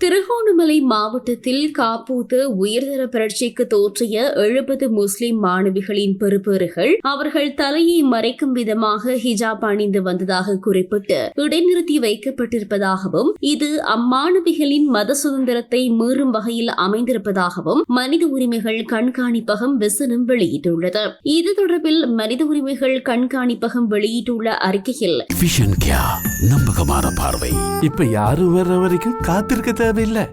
திருகோணமலை மாவட்டத்தில் காப்பூத்து உயர்தர புரட்சிக்கு தோற்றிய எழுபது முஸ்லிம் மாணவிகளின் பெறுபேறுகள் அவர்கள் தலையை மறைக்கும் விதமாக ஹிஜாப் அணிந்து வந்ததாக குறிப்பிட்டு இடைநிறுத்தி வைக்கப்பட்டிருப்பதாகவும் இது அம்மாணவிகளின் மத சுதந்திரத்தை மீறும் வகையில் அமைந்திருப்பதாகவும் மனித உரிமைகள் கண்காணிப்பகம் விசனம் வெளியிட்டுள்ளது. இது தொடர்பில் மனித உரிமைகள் கண்காணிப்பகம் வெளியிட்டுள்ள அறிக்கையில் நம்பகமான பார்வை. இப்ப யாரும் வர்ற வரைக்கும் காத்திருக்க தேவையில்லை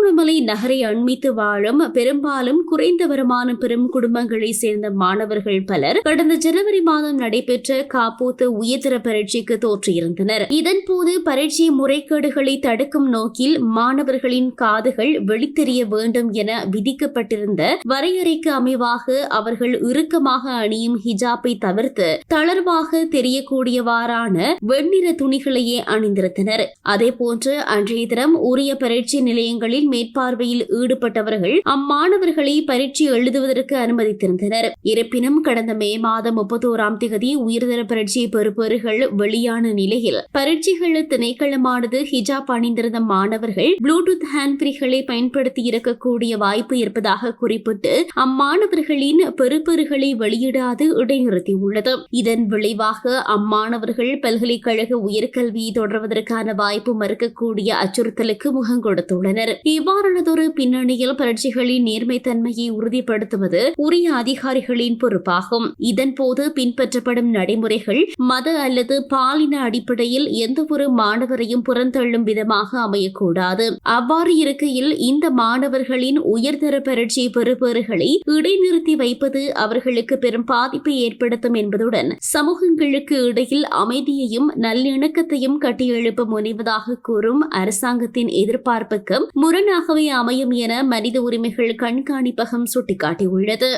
திருகோணமலை நகரை அண்மித்து வாழும் பெரும்பாலும் குறைந்த வருமானம் பெறும் குடும்பங்களைச் சேர்ந்த மாணவர்கள் பலர் கடந்த ஜனவரி மாதம் நடைபெற்ற காப்போத்து உயர்தர பரீட்சைக்கு தோற்றியிருந்தனர். இதன்போது பரீட்சை முறைகேடுகளை தடுக்கும் நோக்கில் மாணவர்களின் காதுகள் வெளித்தெரிய வேண்டும் என விதிக்கப்பட்டிருந்த வரையறைக்கு அமைவாக அவர்கள் இறுக்கமாக அணியும் ஹிஜாப்பை தவிர்த்து தளர்வாக தெரியக்கூடியவாறான வெண்ணிற துணிகளையே அணிந்திருந்தனர். அதேபோன்று அன்றைய தினம் உரிய பரீட்சை நிலையங்களில் மேற்பார்வையில் ஈடுபட்டவர்கள் அம்மாணவர்களை பரீட்சை எழுதுவதற்கு அனுமதித்திருந்தனர். இருப்பினும் கடந்த மே மாதம் முப்பத்தோராம் தேதி உயர்தர பரீட்சை பெறுபவர்கள் வெளியான நிலையில் பரீட்சைகள் திணைக்களமானது ஹிஜாப் அணிந்திருந்த மாணவர்கள் ப்ளூடூத் ஹேண்ட்பிரிகளை பயன்படுத்தி இருக்கக்கூடிய வாய்ப்பு இருப்பதாக குறிப்பிட்டு அம்மாணவர்களின் பெறுபேறுகளை வெளியிடாது இடைநிறுத்தியுள்ளது. இதன் விளைவாக அம்மாணவர்கள் பல்கலைக்கழக உயர்கல்வியை தொடர்வதற்கான வாய்ப்பு மறுக்கக்கூடிய அச்சுறுத்தலுக்கு முகம் கொடுத்துள்ளனர் இவ்வாறானதொரு பின்னணியில் பரீட்சைகளின் நேர்மைத்தன்மையை உறுதிப்படுத்துவது உரிய அதிகாரிகளின் பொறுப்பாகும். இதன்போது பின்பற்றப்படும் நடைமுறைகள் மத அல்லது பாலின அடிப்படையில் எந்தவொரு மாணவரையும் புறந்தள்ளும் விதமாக அமையக்கூடாது. அவ்வாறு இருக்கையில் இந்த மாணவர்களின் உயர்தர பரட்சி பெறுபேறுகளை இடைநிறுத்தி வைப்பது அவர்களுக்கு பெரும் பாதிப்பை ஏற்படுத்தும் என்பதுடன் சமூகங்களுக்கு இடையில் அமைதியையும் நல்லிணக்கத்தையும் கட்டியெழுப்ப முனைவதாக கூறும் அரசாங்கத்தின் எதிர்பார்ப்புக்கு முரண் முரணாகவே அமையும் என மனித உரிமைகள் கண்காணிப்பகம் சுட்டிக்காட்டியுள்ளது.